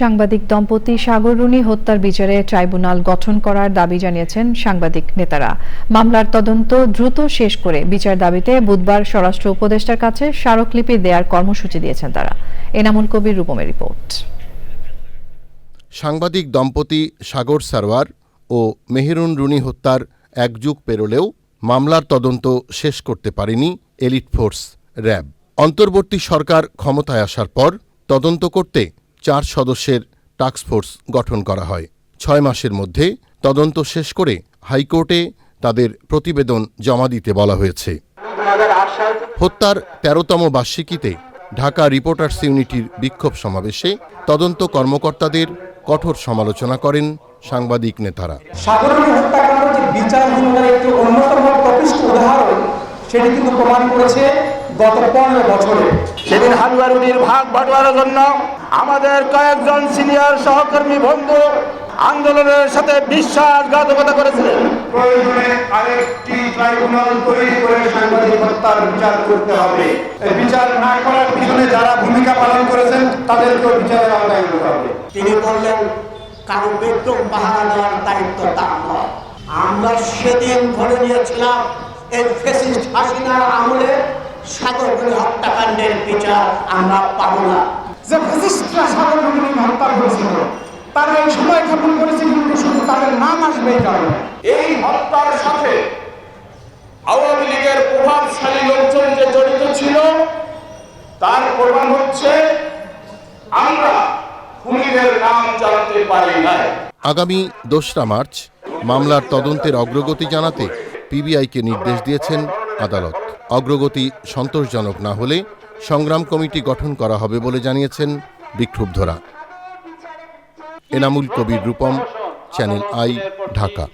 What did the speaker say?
সাংবাদিক দম্পতি সাগর রুনি হত্যার বিচারে ট্রাইব্যুনাল গঠন করার দাবি জানিয়েছেন সাংবাদিক নেতারা। মামলার তদন্ত দ্রুত শেষ করে বিচার দাবিতে বুধবার স্বরাষ্ট্র উপদেষ্টার কাছে স্মারকলিপি দেওয়ার কর্মসূচি দিয়েছেন তারা। এনামুল কবির রূপমের রিপোর্ট। সাংবাদিক দম্পতি সাগর সারওয়ার ও মেহেরুন রুনি হত্যার এক যুগ পেরোলেও মামলার তদন্ত শেষ করতে পারেনি এলিট ফোর্স র্যাব। অন্তর্বর্তী সরকার ক্ষমতায় আসার পর তদন্ত করতে চার সদস্যের টাস্কফোর্স গঠন করা হয়। ছয় মাসের মধ্যে তদন্ত শেষ করে হাইকোর্টে তাদের প্রতিবেদন জমা দিতে বলা হয়েছে। হত্যার তেরোতম বার্ষিকীতে ঢাকা রিপোর্টার্স ইউনিটির বিক্ষোভ সমাবেশে তদন্ত কর্মকর্তাদের কঠোর সমালোচনা করেন সাংবাদিক নেতারা। সেটি কিন্তু প্রমাণ করেছে গত পনেরো বছরে। সেদিন হালুয়ারুনির ভাগ বাটোয়ারার জন্য আমাদের কয়েকজন সিনিয়র সহকর্মী বন্ধু আন্দোলনের সাথে বিশ্বাসঘাতকতা করেছিলেন। প্রয়োজনে আরেকটি ট্রাইব্যুনাল তৈরি করে সাংবাদিক হত্যার বিচার করতে হবে। বিচার না করার পিছনে যারা ভূমিকা পালন করেছেন তাদেরকেও বিচারের আওতায় আনতে হবে। তিনি বললেন কারও বেডরুম পাহারা দেওয়ার দায়িত্ব তার নয়। আমরা সেদিন ধরে নিয়েছিলাম এই ফেসিস্ট হাসিনার আমলে সাগরগুলি হত্যাকাণ্ডের বিচার আমরা পাবো না। যে হত্যা করেছিল তারা এই সময় ক্ষেপণ করেছে কিন্তু শুধু তাদের নাম আসবে এই কারণে। এই হত্যার সাথে আওয়ামী লীগের প্রভাবশালী লোকজন যে জড়িত ছিল তার প্রমাণ হচ্ছে আমরা খুনিদের নাম জানতে পারি নাই। আগামী দোসরা মার্চ মামলার তদন্তের অগ্রগতি জানাতে পিবিআইকে নির্দেশ দিয়েছেন আদালত। অগ্রগতি সন্তোষজনক না হলে সংগ্রাম কমিটি গঠন করা হবে বলে জানিয়েছেন বিক্ষুব্ধরা। Enamul Kabir Rupam, channel I, Dhaka.